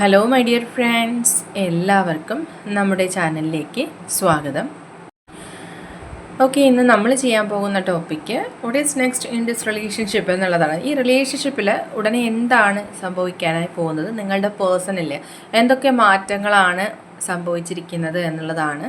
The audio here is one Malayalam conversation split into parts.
ഹലോ മൈ ഡിയർ ഫ്രണ്ട്സ് എല്ലാവർക്കും നമ്മുടെ ചാനലിലേക്ക് സ്വാഗതം. ഓക്കെ ഇന്ന് നമ്മൾ ചെയ്യാൻ പോകുന്ന topic what is next in this relationship എന്നുള്ളതാണ്. ഈ റിലേഷൻഷിപ്പിൽ ഉടനെ എന്താണ് സംഭവിക്കാനായി പോകുന്നത്? നിങ്ങളുടെ പേഴ്സണിൽ എന്തൊക്കെ മാറ്റങ്ങളാണ് സംഭവിച്ചിരിക്കുന്നത് എന്നുള്ളതാണ്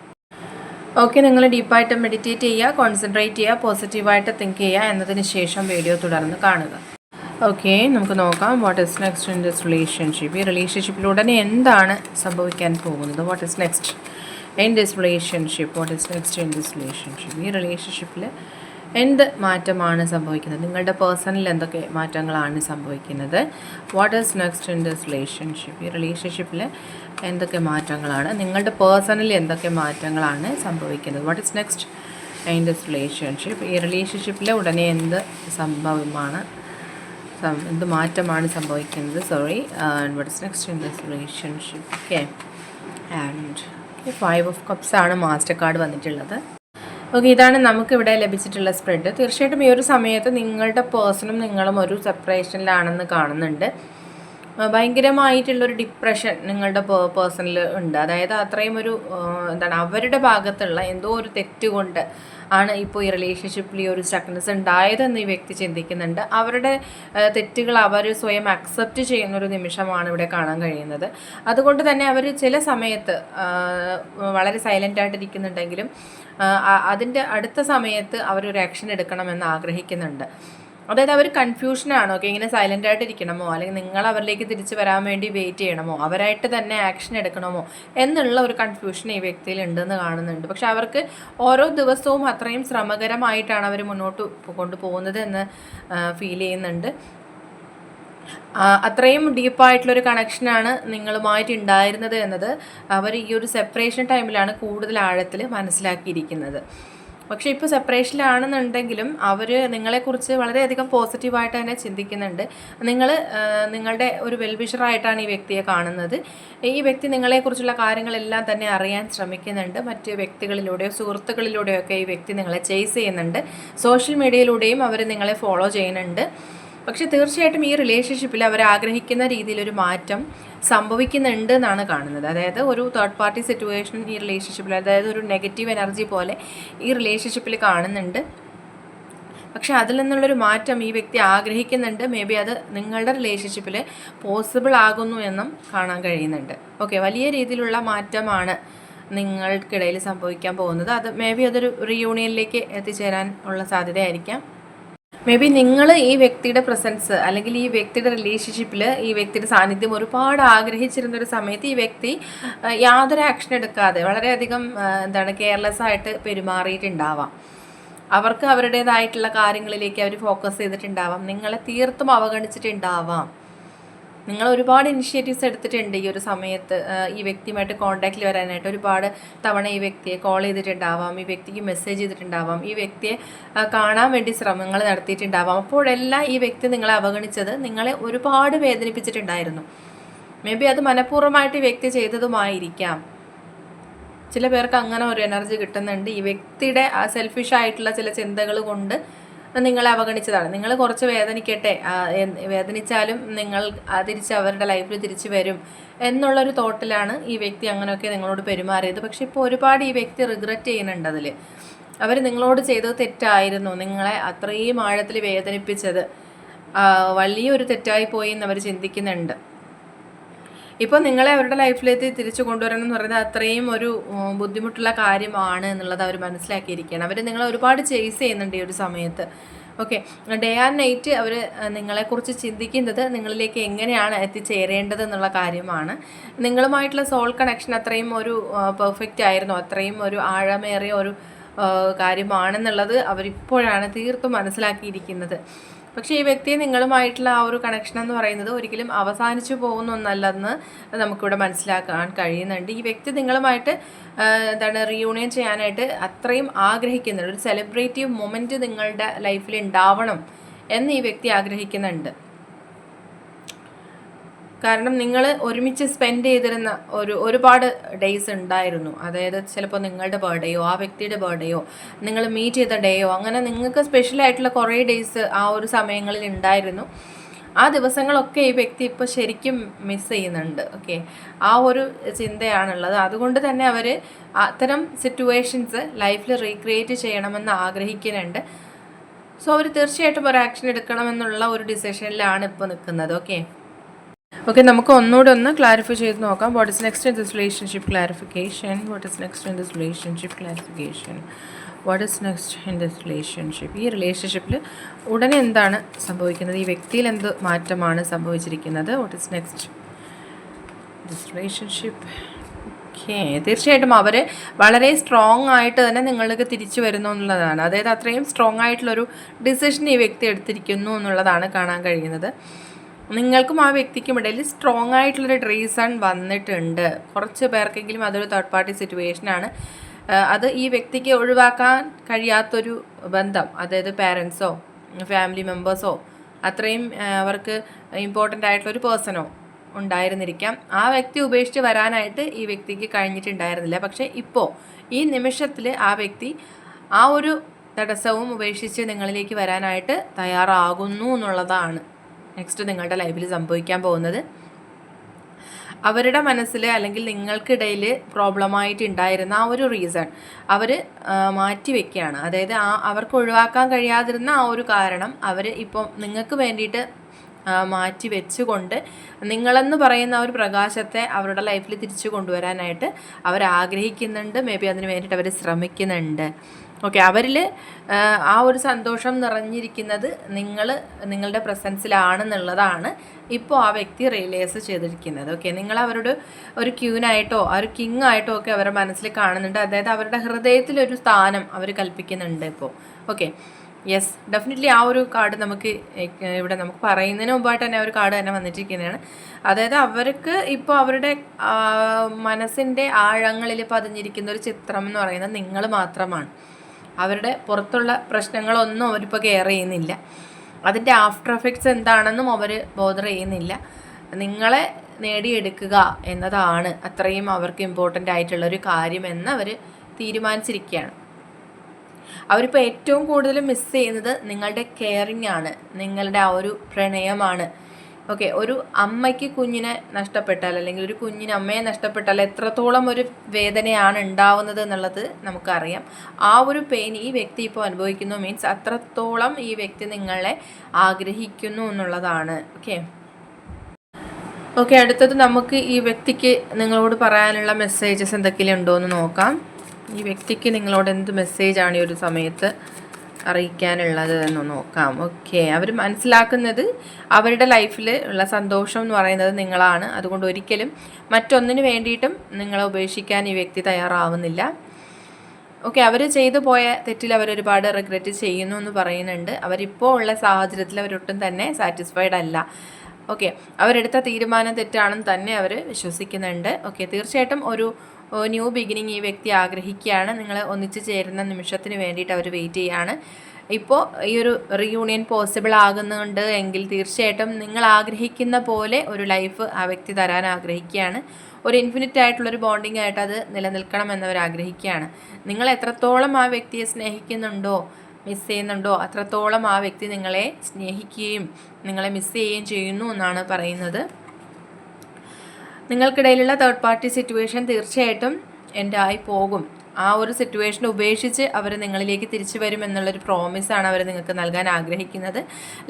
ഓക്കെ നിങ്ങൾ ഡീപ്പായിട്ട് മെഡിറ്റേറ്റ് ചെയ്യുക കോൺസെൻട്രേറ്റ് ചെയ്യുക പോസിറ്റീവായിട്ട് തിങ്ക് ചെയ്യുക എന്നതിന് ശേഷം വീഡിയോ തുടർന്ന് കാണുക. ഓക്കെ നമുക്ക് നോക്കാം what is next in this relationship ഈ റിലേഷൻഷിപ്പിലുടനെ എന്താണ് സംഭവിക്കാൻ പോകുന്നത്? What is next in this relationship what is next in this relationship ഈ റിലേഷൻഷിപ്പിൽ എന്ത് മാറ്റമാണ് സംഭവിക്കുന്നത്? നിങ്ങളുടെ പേഴ്സണൽ എന്തൊക്കെ മാറ്റങ്ങളാണ് സംഭവിക്കുന്നത്? What is next in this relationship ഈ റിലേഷൻഷിപ്പിൽ എന്തൊക്കെ മാറ്റങ്ങളാണ്? നിങ്ങളുടെ പേഴ്സണലിൽ എന്തൊക്കെ മാറ്റങ്ങളാണ് സംഭവിക്കുന്നത്? What is next in this relationship ഈ റിലേഷൻഷിപ്പിൽ ഉടനെ എന്ത് സംഭവമാണ് എന്ത് മാറ്റമാണ് സംഭവിക്കുന്നത്? Sorry what is next in this relationship okay and five of cups ആണ് മാസ്റ്റർ കാർഡ് വന്നിട്ടുള്ളത്. ഓക്കെ ഇതാണ് നമുക്കിവിടെ ലഭിച്ചിട്ടുള്ള സ്പ്രെഡ് തീർച്ചയായിട്ടും ഈ ഒരു സമയത്ത് നിങ്ങളുടെ പേഴ്സണും നിങ്ങളും ഒരു സെപ്പറേഷനിലാണെന്ന് കാണുന്നുണ്ട്. ഭയങ്കരമായിട്ടുള്ളൊരു ഡിപ്രഷൻ നിങ്ങളുടെ പേഴ്സണിൽ ഉണ്ട്. അതായത് അത്രയും ഒരു എന്താണ് അവരുടെ ഭാഗത്തുള്ള എന്തോ ഒരു തെറ്റുകൊണ്ട് ആണ് ഇപ്പോൾ ഈ റിലേഷൻഷിപ്പിൽ ഈ ഒരു സ്റ്റക്നെസ് ഉണ്ടായതെന്ന് ഈ വ്യക്തി ചിന്തിക്കുന്നുണ്ട്. അവരുടെ തെറ്റുകൾ അവർ സ്വയം അക്സെപ്റ്റ് ചെയ്യുന്ന ഒരു നിമിഷമാണ് ഇവിടെ കാണാൻ കഴിയുന്നത്. അതുകൊണ്ട് തന്നെ അവർ ചില സമയത്ത് വളരെ സൈലന്റ് ആയിട്ടിരിക്കുന്നുണ്ടെങ്കിലും അതിന്റെ അടുത്ത സമയത്ത് അവരൊരു ആക്ഷൻ എടുക്കണമെന്ന് ആഗ്രഹിക്കുന്നുണ്ട്. അതായത് അവർ കൺഫ്യൂഷനാണോ ഓക്കെ ഇങ്ങനെ സൈലന്റ് ആയിട്ട് ഇരിക്കണമോ അല്ലെങ്കിൽ നിങ്ങൾ അവരിലേക്ക് തിരിച്ചു വരാൻ വേണ്ടി വെയിറ്റ് ചെയ്യണമോ? അവരായിട്ട് തന്നെ ആക്ഷൻ എടുക്കണമോ? എന്നുള്ള ഒരു കൺഫ്യൂഷൻ ഈ വ്യക്തിയിൽ ഉണ്ടെന്ന് കാണുന്നുണ്ട്. പക്ഷെ അവർക്ക് ഓരോ ദിവസവും അത്രയും ശ്രമകരമായിട്ടാണ് അവർ മുന്നോട്ട് കൊണ്ടുപോകുന്നത് എന്ന് ഫീൽ ചെയ്യുന്നുണ്ട്. അത്രയും ഡീപ്പായിട്ടുള്ളൊരു കണക്ഷനാണ് നിങ്ങളുമായിട്ട് ഉണ്ടായിരുന്നത് എന്നത് അവർ ഈ ഒരു സെപ്പറേഷൻ ടൈമിലാണ് കൂടുതൽ ആഴത്തിൽ മനസ്സിലാക്കിയിരിക്കുന്നത്. പക്ഷേ ഇപ്പോൾ സെപ്പറേഷനിലാണെന്നുണ്ടെങ്കിലും അവർ നിങ്ങളെക്കുറിച്ച് വളരെയധികം പോസിറ്റീവായിട്ട് തന്നെ ചിന്തിക്കുന്നുണ്ട്. നിങ്ങൾ നിങ്ങളുടെ ഒരു വെൽവിഷറായിട്ടാണ് ഈ വ്യക്തിയെ കാണുന്നത്. ഈ വ്യക്തി നിങ്ങളെക്കുറിച്ചുള്ള കാര്യങ്ങളെല്ലാം തന്നെ അറിയാൻ ശ്രമിക്കുന്നുണ്ട്. മറ്റ് വ്യക്തികളിലൂടെയോ സുഹൃത്തുക്കളിലൂടെയോ ഒക്കെ ഈ വ്യക്തി നിങ്ങളെ ചേസ് ചെയ്യുന്നുണ്ട്. സോഷ്യൽ മീഡിയയിലൂടെയും അവർ നിങ്ങളെ ഫോളോ ചെയ്യുന്നുണ്ട്. പക്ഷേ തീർച്ചയായിട്ടും ഈ റിലേഷൻഷിപ്പിൽ അവർ ആഗ്രഹിക്കുന്ന രീതിയിലൊരു മാറ്റം സംഭവിക്കുന്നുണ്ട് എന്നാണ് കാണുന്നത്. അതായത് ഒരു തേർഡ് പാർട്ടി സിറ്റുവേഷൻ ഈ റിലേഷൻഷിപ്പിൽ അതായത് ഒരു നെഗറ്റീവ് എനർജി പോലെ ഈ റിലേഷൻഷിപ്പിൽ കാണുന്നുണ്ട്. പക്ഷെ അതിൽ നിന്നുള്ളൊരു മാറ്റം ഈ വ്യക്തി ആഗ്രഹിക്കുന്നുണ്ട്. മേ ബി അത് നിങ്ങളുടെ റിലേഷൻഷിപ്പിൽ പോസിബിൾ ആകുന്നു എന്നും കാണാൻ കഴിയുന്നുണ്ട്. ഓക്കെ വലിയ രീതിയിലുള്ള മാറ്റമാണ് നിങ്ങൾക്കിടയിൽ സംഭവിക്കാൻ പോകുന്നത്. അത് മേ ബി അതൊരു റീയൂണിയനിലേക്ക് എത്തിച്ചേരാൻ ഉള്ള സാധ്യതയായിരിക്കാം. മേ ബി നിങ്ങൾ ഈ വ്യക്തിയുടെ പ്രസൻസ് അല്ലെങ്കിൽ ഈ വ്യക്തിയുടെ റിലേഷൻഷിപ്പിൽ ഈ വ്യക്തിയുടെ സാന്നിധ്യം ഒരുപാട് ആഗ്രഹിച്ചിരുന്ന ഒരു സമയത്ത് ഈ വ്യക്തി യാതൊരു ആക്ഷൻ എടുക്കാതെ വളരെയധികം എന്താണ് കെയർലെസ് ആയിട്ട് പെരുമാറിയിട്ടുണ്ടാവാം. അവർക്ക് അവരുടേതായിട്ടുള്ള കാര്യങ്ങളിലേക്ക് അവർ ഫോക്കസ് ചെയ്തിട്ടുണ്ടാവാം. നിങ്ങളെ തീർത്തും അവഗണിച്ചിട്ടുണ്ടാവാം. നിങ്ങൾ ഒരുപാട് ഇനിഷ്യേറ്റീവ്സ് എടുത്തിട്ടുണ്ട് ഈ ഒരു സമയത്ത്. ഈ വ്യക്തിയുമായിട്ട് കോൺടാക്റ്റിൽ വരാനായിട്ട്. ഒരുപാട് തവണ ഈ വ്യക്തിയെ കോൾ ചെയ്തിട്ടുണ്ടാവാം. ഈ വ്യക്തിക്ക് മെസ്സേജ് ചെയ്തിട്ടുണ്ടാവാം. ഈ വ്യക്തിയെ കാണാൻ വേണ്ടി ശ്രമങ്ങൾ നടത്തിയിട്ടുണ്ടാവാം. അപ്പോഴെല്ലാം ഈ വ്യക്തി നിങ്ങളെ അവഗണിച്ചത് നിങ്ങളെ ഒരുപാട് വേദനിപ്പിച്ചിട്ടുണ്ടായിരുന്നു. മേ ബി അത് മനഃപൂർവമായിട്ട് ഈ വ്യക്തി ചെയ്തതുമായിരിക്കാം. ചില പേർക്ക് അങ്ങനെ ഒരു എനർജി കിട്ടുന്നുണ്ട്. ഈ വ്യക്തിയുടെ സെൽഫിഷ് ആയിട്ടുള്ള ചില ചിന്തകൾ കൊണ്ട് നിങ്ങളെ അവഗണിച്ചതാണ്. നിങ്ങൾ കുറച്ച് വേദനിക്കട്ടെ. വേദനിച്ചാലും നിങ്ങൾ തിരിച്ച് അവരുടെ ലൈഫിൽ തിരിച്ചു വരും എന്നുള്ളൊരു തോട്ടിലാണ് ഈ വ്യക്തി അങ്ങനെയൊക്കെ നിങ്ങളോട് പെരുമാറിയത്. പക്ഷെ ഇപ്പോൾ ഒരുപാട് ഈ വ്യക്തി റിഗ്രറ്റ് ചെയ്യുന്നുണ്ട് അതിൽ. അവർ നിങ്ങളോട് ചെയ്തത് തെറ്റായിരുന്നു. നിങ്ങളെ അത്രയും ആഴത്തിൽ വേദനിപ്പിച്ചത്. വലിയൊരു തെറ്റായി പോയി എന്ന് അവർ ചിന്തിക്കുന്നുണ്ട്. ഇപ്പോൾ നിങ്ങളെ അവരുടെ ലൈഫിലേക്ക് തിരിച്ചു കൊണ്ടുവരണം എന്ന് പറയുന്നത് അത്രയും ഒരു ബുദ്ധിമുട്ടുള്ള കാര്യമാണ് എന്നുള്ളത് അവർ മനസ്സിലാക്കിയിരിക്കുകയാണ്. അവർ നിങ്ങളെ ഒരുപാട് ചേസ് ചെയ്യുന്നുണ്ട് ഈ ഒരു സമയത്ത്. ഓക്കെ ഡേ ആൻഡ് നൈറ്റ് അവർ നിങ്ങളെക്കുറിച്ച് ചിന്തിക്കുന്നത് നിങ്ങളിലേക്ക് എങ്ങനെയാണ് എത്തിച്ചേരേണ്ടത് എന്നുള്ള കാര്യമാണ്. നിങ്ങളുമായിട്ടുള്ള സോൾ കണക്ഷൻ അത്രയും ഒരു പെർഫെക്റ്റ് ആയിരുന്നു. അത്രയും ഒരു ആഴമേറിയ ഒരു കാര്യമാണെന്നുള്ളത് അവരിപ്പോഴാണ് തീർത്തും മനസ്സിലാക്കിയിരിക്കുന്നത്. പക്ഷേ ഈ വ്യക്തി നിങ്ങളുമായിട്ടുള്ള ആ ഒരു കണക്ഷൻ എന്ന് പറയുന്നത് ഒരിക്കലും അവസാനിച്ചു പോകുന്ന ഒന്നല്ലെന്ന് നമുക്കിവിടെ മനസ്സിലാക്കാൻ കഴിയുന്നുണ്ട്. ഈ വ്യക്തി നിങ്ങളുമായിട്ട് എന്താണ് റിയൂണിയൻ ചെയ്യാനായിട്ട് അത്രയും ആഗ്രഹിക്കുന്നുണ്ട്. ഒരു സെലിബ്രേറ്റീവ് മൊമെന്റ് നിങ്ങളുടെ ലൈഫിൽ ഉണ്ടാവണം എന്ന് ഈ വ്യക്തി ആഗ്രഹിക്കുന്നുണ്ട്. കാരണം നിങ്ങൾ ഒരുമിച്ച് സ്പെൻഡ് ചെയ്തിരുന്ന ഒരു ഒരുപാട് ഡേയ്സ് ഉണ്ടായിരുന്നു. അതായത് ചിലപ്പോൾ നിങ്ങളുടെ ബർത്ത്ഡേയോ ആ വ്യക്തിയുടെ ബർത്ത്ഡേയോ നിങ്ങൾ മീറ്റ് ചെയ്ത ഡേയോ അങ്ങനെ നിങ്ങൾക്ക് സ്പെഷ്യൽ ആയിട്ടുള്ള കുറേ ഡേയ്സ് ആ ഒരു സമയങ്ങളിൽ ഉണ്ടായിരുന്നു. ആ ദിവസങ്ങളൊക്കെ ഈ വ്യക്തി ഇപ്പോൾ ശരിക്കും മിസ് ചെയ്യുന്നുണ്ട്. ഓക്കെ ആ ഒരു ചിന്തയാണുള്ളത്. അതുകൊണ്ട് തന്നെ അവർ അത്തരം സിറ്റുവേഷൻസ് ലൈഫിൽ റീക്രിയേറ്റ് ചെയ്യണമെന്ന് ആഗ്രഹിക്കുന്നുണ്ട്. സോ അവർ തീർച്ചയായിട്ടും ഒരു ആക്ഷൻ എടുക്കണമെന്നുള്ള ഒരു ഡിസിഷനിലാണ് ഇപ്പോൾ നിൽക്കുന്നത്. ഓക്കെ ഓക്കെ നമുക്ക് ഒന്നുകൂടെ ഒന്ന് ക്ലാരിഫൈ ചെയ്ത് നോക്കാം. What is next in this relationship clarification what is next in this relationship clarification what is next in this relationship ഈ റിലേഷൻഷിപ്പിൽ ഉടനെ എന്താണ് സംഭവിക്കുന്നത്? ഈ വ്യക്തിയിൽ എന്ത് മാറ്റമാണ് സംഭവിച്ചിരിക്കുന്നത്? What is next this relationship okay തീർച്ചയായിട്ടും അവർ വളരെ സ്ട്രോങ് ആയിട്ട് തന്നെ നിങ്ങൾക്ക് തിരിച്ചു വരുന്നു എന്നുള്ളതാണ്. അതായത് അത്രയും സ്ട്രോങ് ആയിട്ടുള്ളൊരു ഡിസിഷൻ ഈ വ്യക്തി എടുത്തിരിക്കുന്നു എന്നുള്ളതാണ് കാണാൻ കഴിയുന്നത്. നിങ്ങൾക്കും ആ വ്യക്തിക്കും ഇടയിൽ സ്ട്രോങ് ആയിട്ടുള്ളൊരു റീസൺ വന്നിട്ടുണ്ട്. കുറച്ച് പേർക്കെങ്കിലും അതൊരു തേർഡ് പാർട്ടി സിറ്റുവേഷനാണ് അത് ഈ വ്യക്തിക്ക് ഒഴിവാക്കാൻ കഴിയാത്തൊരു ബന്ധം അതായത് പാരൻസോ ഫാമിലി മെമ്പേഴ്സോ അത്രയും അവർക്ക് ഇമ്പോർട്ടന്റ് ആയിട്ടുള്ളൊരു പേഴ്സണോ ഉണ്ടായിരുന്നിരിക്കാം. ആ വ്യക്തി ഉപേക്ഷിച്ച് വരാനായിട്ട് ഈ വ്യക്തിക്ക് കഴിഞ്ഞിട്ടുണ്ടായിരുന്നില്ല. പക്ഷേ ഇപ്പോൾ ഈ നിമിഷത്തിൽ ആ വ്യക്തി ആ ഒരു തടസ്സവും ഉപേക്ഷിച്ച് നിങ്ങളിലേക്ക് വരാനായിട്ട് തയ്യാറാകുന്നു എന്നുള്ളതാണ്. നെക്സ്റ്റ് നിങ്ങളുടെ ലൈഫിൽ സംഭവിക്കാൻ പോകുന്നത് അവരുടെ മനസ്സിൽ അല്ലെങ്കിൽ നിങ്ങൾക്കിടയിൽ പ്രോബ്ലമായിട്ട് ഉണ്ടായിരുന്ന ആ ഒരു റീസൺ അവർ മാറ്റി വെക്കുകയാണ്. അതായത് ആ അവർക്ക് ഒഴിവാക്കാൻ കഴിയാതിരുന്ന ആ ഒരു കാരണം അവർ ഇപ്പം നിങ്ങൾക്ക് വേണ്ടിയിട്ട് മാറ്റി വെച്ചുകൊണ്ട് നിങ്ങളെന്ന് പറയുന്ന ഒരു പ്രകാശത്തെ അവരുടെ ലൈഫിൽ തിരിച്ചു കൊണ്ടുവരാനായിട്ട് അവർ ആഗ്രഹിക്കുന്നുണ്ട് മേ ബി അതിന് വേണ്ടിയിട്ട് അവർ ശ്രമിക്കുന്നുണ്ട്. ഓക്കെ അവരിൽ ആ ഒരു സന്തോഷം നിറഞ്ഞിരിക്കുന്നത് നിങ്ങൾ നിങ്ങളുടെ പ്രസൻസിലാണെന്നുള്ളതാണ് ഇപ്പോൾ ആ വ്യക്തി റിയലൈസ് ചെയ്തിരിക്കുന്നത്. ഓക്കെ നിങ്ങൾ അവരുടെ ഒരു ക്യൂനായിട്ടോ ഒരു കിങ് ആയിട്ടോ ഒക്കെ അവരുടെ മനസ്സിൽ കാണുന്നുണ്ട്. അതായത് അവരുടെ ഹൃദയത്തിലൊരു സ്ഥാനം അവർ കൽപ്പിക്കുന്നുണ്ട് ഇപ്പോൾ ഓക്കെ യെസ് ഡെഫിനറ്റ്ലി ആ ഒരു കാർഡ് നമുക്ക് ഇവിടെ നമുക്ക് പറയുന്നതിന് മുമ്പായിട്ട് തന്നെ ആ ഒരു കാർഡ് തന്നെ വന്നിട്ടിരിക്കുന്നതാണ്. അതായത് അവർക്ക് ഇപ്പോൾ അവരുടെ മനസ്സിന്റെ ആഴങ്ങളിൽ പതിഞ്ഞിരിക്കുന്ന ഒരു ചിത്രം എന്ന് പറയുന്നത് നിങ്ങൾ മാത്രമാണ്. അവരുടെ പുറത്തുള്ള പ്രശ്നങ്ങളൊന്നും അവരിപ്പോൾ കെയർ ചെയ്യുന്നില്ല. അതിന്റെ ആഫ്റ്റർ എഫക്ട്സ് എന്താണെന്നും അവർ ബോധർ ചെയ്യുന്നില്ല. നിങ്ങളെ നേടിയെടുക്കുക എന്നതാണ് അത്രയും അവർക്ക് ഇമ്പോർട്ടന്റ് ആയിട്ടുള്ളൊരു കാര്യമെന്ന് അവർ തീരുമാനിച്ചിരിക്കുകയാണ്. അവരിപ്പോൾ ഏറ്റവും കൂടുതൽ മിസ് ചെയ്യുന്നത് നിങ്ങളുടെ കെയറിങ് ആണ്. നിങ്ങളുടെ ആ ഒരു പ്രണയമാണ്. ഓക്കെ ഒരു അമ്മയ്ക്ക് കുഞ്ഞിനെ നഷ്ടപ്പെട്ടാൽ അല്ലെങ്കിൽ ഒരു കുഞ്ഞിന് അമ്മയെ നഷ്ടപ്പെട്ടാൽ എത്രത്തോളം ഒരു വേദനയാണ് ഉണ്ടാവുന്നത് എന്നുള്ളത് നമുക്കറിയാം. ആ ഒരു പെയിൻ ഈ വ്യക്തി ഇപ്പോൾ അനുഭവിക്കുന്നു മീൻസ് അത്രത്തോളം ഈ വ്യക്തി നിങ്ങളെ ആഗ്രഹിക്കുന്നു എന്നുള്ളതാണ്. ഓക്കെ. ഓക്കെ അടുത്തത് നമുക്ക് ഈ വ്യക്തിക്ക് നിങ്ങളോട് പറയാനുള്ള മെസ്സേജസ് എന്തൊക്കെയാണ് ഉണ്ടോ എന്ന് നോക്കാം. ഈ വ്യക്തിക്ക് നിങ്ങളോട് എന്ത് മെസ്സേജാണ് ഈ ഒരു സമയത്ത് അറിയിക്കാനുള്ളത് എന്ന് നോക്കാം. ഓക്കെ അവർ മനസ്സിലാക്കുന്നത് അവരുടെ ലൈഫിൽ ഉള്ള സന്തോഷം എന്ന് പറയുന്നത് നിങ്ങളാണ്. അതുകൊണ്ട് ഒരിക്കലും മറ്റൊന്നിന് വേണ്ടിയിട്ടും നിങ്ങളെ ഉപേക്ഷിക്കാൻ ഈ വ്യക്തി തയ്യാറാവുന്നില്ല. ഓക്കെ അവർ ചെയ്തു പോയ തെറ്റിൽ അവർ ഒരുപാട് റിഗ്രറ്റ് ചെയ്യുന്നു എന്ന് പറയുന്നുണ്ട്. അവരിപ്പോൾ ഉള്ള സാഹചര്യത്തിൽ അവരൊട്ടും തന്നെ സാറ്റിസ്ഫൈഡ് അല്ല. ഓക്കെ അവരെടുത്ത തീരുമാനം തെറ്റാണെന്ന് തന്നെ അവർ വിശ്വസിക്കുന്നുണ്ട്. ഓക്കെ തീർച്ചയായിട്ടും ഒരു ന്യൂ ബിഗിനിങ് ഈ വ്യക്തി ആഗ്രഹിക്കുകയാണ്. നിങ്ങൾ ഒന്നിച്ച് ചേരുന്ന നിമിഷത്തിന് വേണ്ടിയിട്ട് അവർ വെയിറ്റ് ചെയ്യുകയാണ് ഇപ്പോൾ ഈ ഒരു റീയൂണിയൻ പോസിബിൾ ആകുന്നുണ്ട് എങ്കിൽ തീർച്ചയായിട്ടും നിങ്ങൾ ആഗ്രഹിക്കുന്ന പോലെ ഒരു ലൈഫ് ആ വ്യക്തി തരാൻ ആഗ്രഹിക്കുകയാണ്. ഒരു ഇൻഫിനിറ്റ് ആയിട്ടുള്ളൊരു ബോണ്ടിങ് ആയിട്ട് അത് നിലനിൽക്കണം എന്നവർ ആഗ്രഹിക്കുകയാണ്. നിങ്ങൾ എത്രത്തോളം ആ വ്യക്തിയെ സ്നേഹിക്കുന്നുണ്ടോ മിസ് ചെയ്യുന്നുണ്ടോ അത്രത്തോളം ആ വ്യക്തി നിങ്ങളെ സ്നേഹിക്കുകയും നിങ്ങളെ മിസ് ചെയ്യുകയും ചെയ്യുന്നു എന്നാണ് പറയുന്നത്. നിങ്ങൾക്കിടയിലുള്ള തേർഡ് പാർട്ടി സിറ്റുവേഷൻ തീർച്ചയായിട്ടും എന്റെ ആയി പോകും. ആ ഒരു സിറ്റുവേഷൻ ഉപേക്ഷിച്ച് അവർ നിങ്ങളിലേക്ക് തിരിച്ചു വരും എന്നുള്ളൊരു പ്രോമിസാണ് അവർ നിങ്ങൾക്ക് നൽകാൻ ആഗ്രഹിക്കുന്നത്.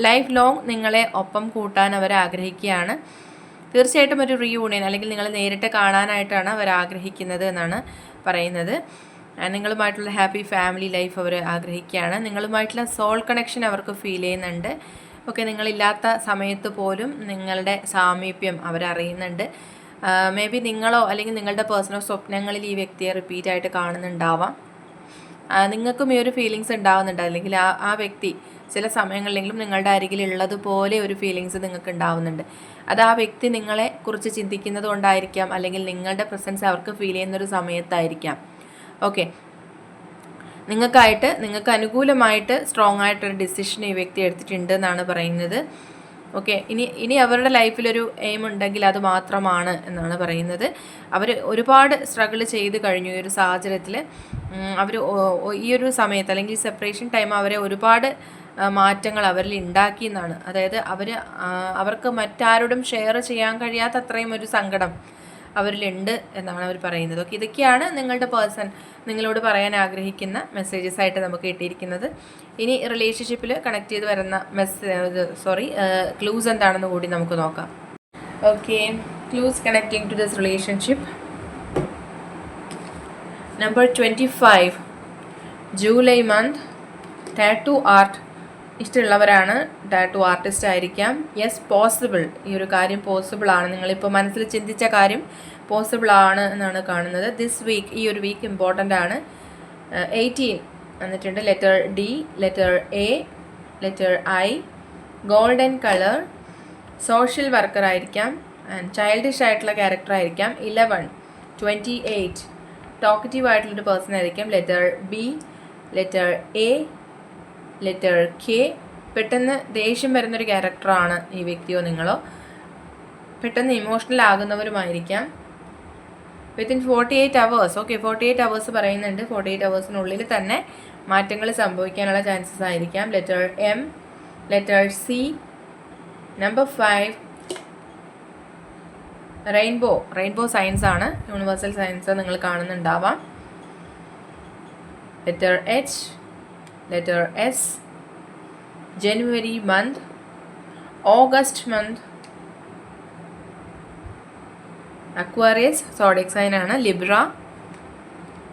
ലൈഫ് ലോങ് നിങ്ങളെ ഒപ്പം കൂട്ടാൻ അവർ ആഗ്രഹിക്കുകയാണ്. തീർച്ചയായിട്ടും ഒരു റീയൂണിയൻ അല്ലെങ്കിൽ നിങ്ങൾ നേരിട്ട് കാണാനായിട്ടാണ് അവർ ആഗ്രഹിക്കുന്നത് എന്നാണ് പറയുന്നത്. നിങ്ങളുമായിട്ടുള്ള ഹാപ്പി ഫാമിലി ലൈഫ് അവർ ആഗ്രഹിക്കുകയാണ്. നിങ്ങളുമായിട്ടുള്ള സോൾ കണക്ഷൻ അവർക്ക് ഫീൽ ചെയ്യുന്നുണ്ട്. ഓക്കെ നിങ്ങളില്ലാത്ത സമയത്ത് പോലും നിങ്ങളുടെ സാമീപ്യം അവരറിയുന്നുണ്ട്. മേ ബി നിങ്ങളോ അല്ലെങ്കിൽ നിങ്ങളുടെ പേഴ്സണൽ സ്വപ്നങ്ങളിൽ ഈ വ്യക്തിയെ റിപ്പീറ്റ് ആയിട്ട് കാണുന്നുണ്ടാവാം. നിങ്ങൾക്കും ഈ ഒരു ഫീലിങ്സ് ഉണ്ടാവുന്നുണ്ട്. അല്ലെങ്കിൽ ആ ആ വ്യക്തി ചില സമയങ്ങളിലെങ്കിലും നിങ്ങളുടെ അരികിലുള്ളതുപോലെ ഒരു ഫീലിങ്സ് നിങ്ങൾക്ക് ഉണ്ടാവുന്നുണ്ട്. അത് ആ വ്യക്തി നിങ്ങളെ കുറിച്ച് ചിന്തിക്കുന്നത് കൊണ്ടായിരിക്കാം. അല്ലെങ്കിൽ നിങ്ങളുടെ പ്രസൻസ് അവർക്ക് ഫീൽ ചെയ്യുന്ന ഒരു സമയത്തായിരിക്കാം. ഓക്കെ നിങ്ങൾക്കായിട്ട് നിങ്ങൾക്ക് അനുകൂലമായിട്ട് സ്ട്രോങ് ആയിട്ടൊരു ഡിസിഷൻ ഈ വ്യക്തി എടുത്തിട്ടുണ്ട് എന്നാണ് പറയുന്നത്. ഓക്കെ ഇനി ഇനി അവരുടെ ലൈഫിലൊരു എയിം ഉണ്ടെങ്കിൽ അത് മാത്രമാണ് എന്നാണ് പറയുന്നത്. അവർ ഒരുപാട് സ്ട്രഗിൾ ചെയ്ത് കഴിഞ്ഞു ഈ ഒരു സാഹചര്യത്തിൽ അവർ ഈ ഒരു സമയത്ത് അല്ലെങ്കിൽ സെപ്പറേഷൻ ടൈം അവരെ ഒരുപാട് മാറ്റങ്ങൾ അവരിൽ ഉണ്ടാക്കി എന്നാണ്. അതായത് അവർ അവർക്ക് മറ്റാരോടും ഷെയർ ചെയ്യാൻ കഴിയാത്ത അത്രയും ഒരു സങ്കടം അവരിലുണ്ട് എന്നാണ് അവർ പറയുന്നത്. ഓക്കെ ഇതൊക്കെയാണ് നിങ്ങളുടെ പേഴ്സൺ നിങ്ങളോട് പറയാൻ ആഗ്രഹിക്കുന്ന മെസ്സേജസ് ആയിട്ട് നമുക്ക് കിട്ടിയിരിക്കുന്നത്. ഇനി റിലേഷൻഷിപ്പിൽ കണക്ട് ചെയ്ത് വരുന്ന മെസ്സേജ് സോറി ക്ലൂസ് എന്താണെന്ന് കൂടി നമുക്ക് നോക്കാം. Okay clues connecting to this relationship number twenty five July month tattoo art ഇഷ്ടമുള്ളവരാണ് tattoo artist ആയിരിക്കാം. യെസ് പോസിബിൾ ഈ ഒരു കാര്യം പോസിബിൾ ആണ്. നിങ്ങളിപ്പോൾ മനസ്സിൽ ചിന്തിച്ച കാര്യം പോസിബിൾ ആണ് എന്നാണ് കാണുന്നത്. ദിസ് വീക്ക് ഈ ഒരു വീക്ക് ഇമ്പോർട്ടന്റ് ആണ്. Eighteen എന്നിട്ടുണ്ട് letter D letter A letter I golden colour social worker ആയിരിക്കാം ആൻഡ് ചൈൽഡിഷ് ആയിട്ടുള്ള ക്യാരക്ടർ ആയിരിക്കാം. ഇലവൻ ട്വന്റി എയ്റ്റ് ടോക്കറ്റീവ് ആയിട്ടുള്ളൊരു പേഴ്സൺ ആയിരിക്കാം. Letter B letter A letter K പെട്ടെന്ന് ദേഷ്യം വരുന്നൊരു ക്യാരക്ടറാണ് ഈ വ്യക്തിയോ നിങ്ങളോ. പെട്ടെന്ന് emotional ആകുന്നവരുമായിരിക്കാം. Within forty eight hours okay forty eight hours പറയുന്നുണ്ട്. ഫോർട്ടി എയ്റ്റ് അവേഴ്സിനുള്ളിൽ തന്നെ മാറ്റങ്ങൾ സംഭവിക്കാനുള്ള ചാൻസസ് ആയിരിക്കാം. Letter M letter C number five rainbow rainbow science ആണ്. യൂണിവേഴ്സൽ സയൻസ് നിങ്ങൾ കാണുന്നുണ്ടാവാം. Letter H letter S January month August month Aquarius zodiac ആണ് ലിബ്ര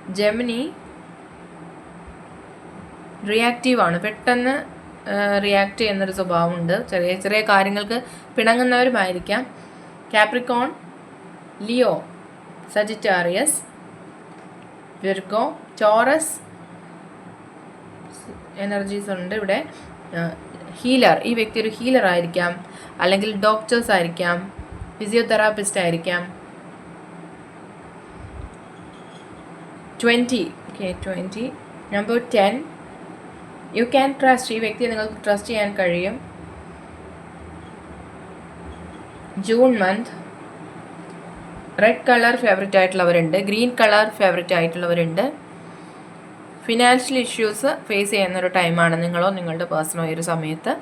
ജെമിനി റിയാക്റ്റീവ് ആണ്. പെട്ടെന്ന് റിയാക്ട് ചെയ്യുന്നൊരു സ്വഭാവമുണ്ട്. ചെറിയ ചെറിയ കാര്യങ്ങൾക്ക് പിണങ്ങുന്നവരുമായിരിക്കാം. Capricorn Leo Sagittarius Virgo chorus energies ഉണ്ട് ഇവിടെ. ഹീലർ. ഈ വ്യക്തി ഒരു ഹീലർ ആയിരിക്കാം അല്ലെങ്കിൽ ഡോക്ടേഴ്സ് ആയിരിക്കാം. ഫിസിയോതെറാപ്പിസ്റ്റ് ആയിരിക്കാം. Twenty okay twenty number ten you can trust ഈ വ്യക്തിയെ നിങ്ങൾക്ക് ട്രസ്റ്റ് ചെയ്യാൻ കഴിയും. June month red colour favourite ആയിട്ടുള്ളവരുണ്ട്. Green colour favourite ആയിട്ടുള്ളവരുണ്ട്. ഫിനാൻഷ്യൽ ഇഷ്യൂസ് ഫേസ് ചെയ്യുന്ന ഒരു ടൈമാണ് നിങ്ങളോ നിങ്ങളുടെ പേഴ്സണോ ഈ ഒരു സമയത്ത്.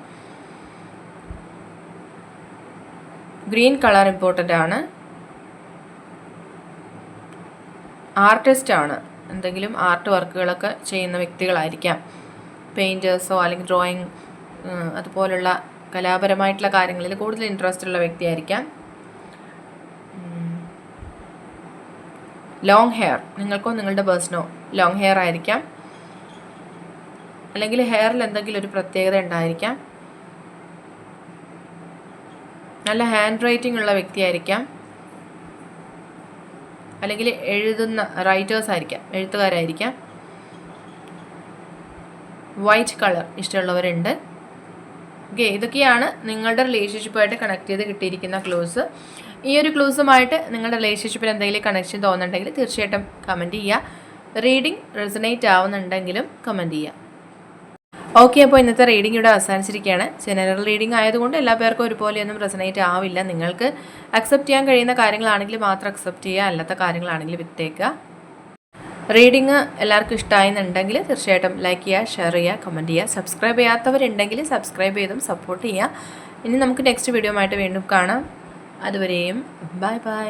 ഗ്രീൻ കളർ ഇമ്പോർട്ടന്റ് ആണ്. ആർട്ടിസ്റ്റ് ആണ് എന്തെങ്കിലും ആർട്ട് വർക്കുകളൊക്കെ ചെയ്യുന്ന വ്യക്തികളായിരിക്കാം. പെയിന്റേഴ്സോ അല്ലെങ്കിൽ ഡ്രോയിങ് അതുപോലുള്ള കലാപരമായിട്ടുള്ള കാര്യങ്ങളിൽ കൂടുതൽ ഇൻട്രസ്റ്റ് ഉള്ള വ്യക്തിയായിരിക്കാം. ലോങ് ഹെയർ നിങ്ങൾക്കോ നിങ്ങളുടെ പേഴ്സണോ ലോങ് ഹെയർ ആയിരിക്കാം. അല്ലെങ്കിൽ ഹെയറിൽ എന്തെങ്കിലും ഒരു പ്രത്യേകത ഉണ്ടായിരിക്കാം. നല്ല ഹാൻഡ് റൈറ്റിംഗ് ഉള്ള വ്യക്തിയായിരിക്കാം. അല്ലെങ്കിൽ എഴുതുന്ന റൈറ്റേഴ്സ് ആയിരിക്കാം എഴുത്തുകാരായിരിക്കാം. വൈറ്റ് കളർ ഇഷ്ടമുള്ളവരുണ്ട്. ഓക്കെ ഇതൊക്കെയാണ് നിങ്ങളുടെ റിലേഷൻഷിപ്പായിട്ട് കണക്ട് ചെയ്ത് കിട്ടിയിരിക്കുന്ന ക്ലൂസ് ഈ ഒരു ക്ലൂസുമായിട്ട് നിങ്ങളുടെ റിലേഷൻഷിപ്പിൽ എന്തെങ്കിലും കണക്ഷൻ തോന്നുന്നുണ്ടെങ്കിൽ തീർച്ചയായിട്ടും കമന്റ് ചെയ്യുക. റീഡിംഗ് റെസനേറ്റ് ആവുന്നുണ്ടെങ്കിലും കമന്റ് ചെയ്യുക. ഓക്കെ അപ്പോൾ ഇന്നത്തെ റീഡിംഗ് ഇവിടെ അവസാനിച്ചിരിക്കുകയാണ്. ജനറൽ റീഡിംഗ് ആയതുകൊണ്ട് എല്ലാ പേർക്കും ഒരുപോലെയൊന്നും റെസനേറ്റ് ആവില്ല. നിങ്ങൾക്ക് അക്സെപ്റ്റ് ചെയ്യാൻ കഴിയുന്ന കാര്യങ്ങളാണെങ്കിൽ മാത്രം അക്സെപ്റ്റ് ചെയ്യുക അല്ലാത്ത കാര്യങ്ങളാണെങ്കിൽ വിട്ടേക്കുക. റീഡിങ് എല്ലാവർക്കും ഇഷ്ടമായെന്നുണ്ടെങ്കിൽ തീർച്ചയായിട്ടും ലൈക്ക് ചെയ്യുക ഷെയർ ചെയ്യുക കമന്റ് ചെയ്യുക. സബ്സ്ക്രൈബ് ചെയ്യാത്തവരുണ്ടെങ്കിൽ സബ്സ്ക്രൈബ് ചെയ്തും സപ്പോർട്ട് ചെയ്യുക. ഇനി നമുക്ക് നെക്സ്റ്റ് വീഡിയോ ആയിട്ട് വീണ്ടും കാണാം. അതുവരെയും ബൈ ബൈ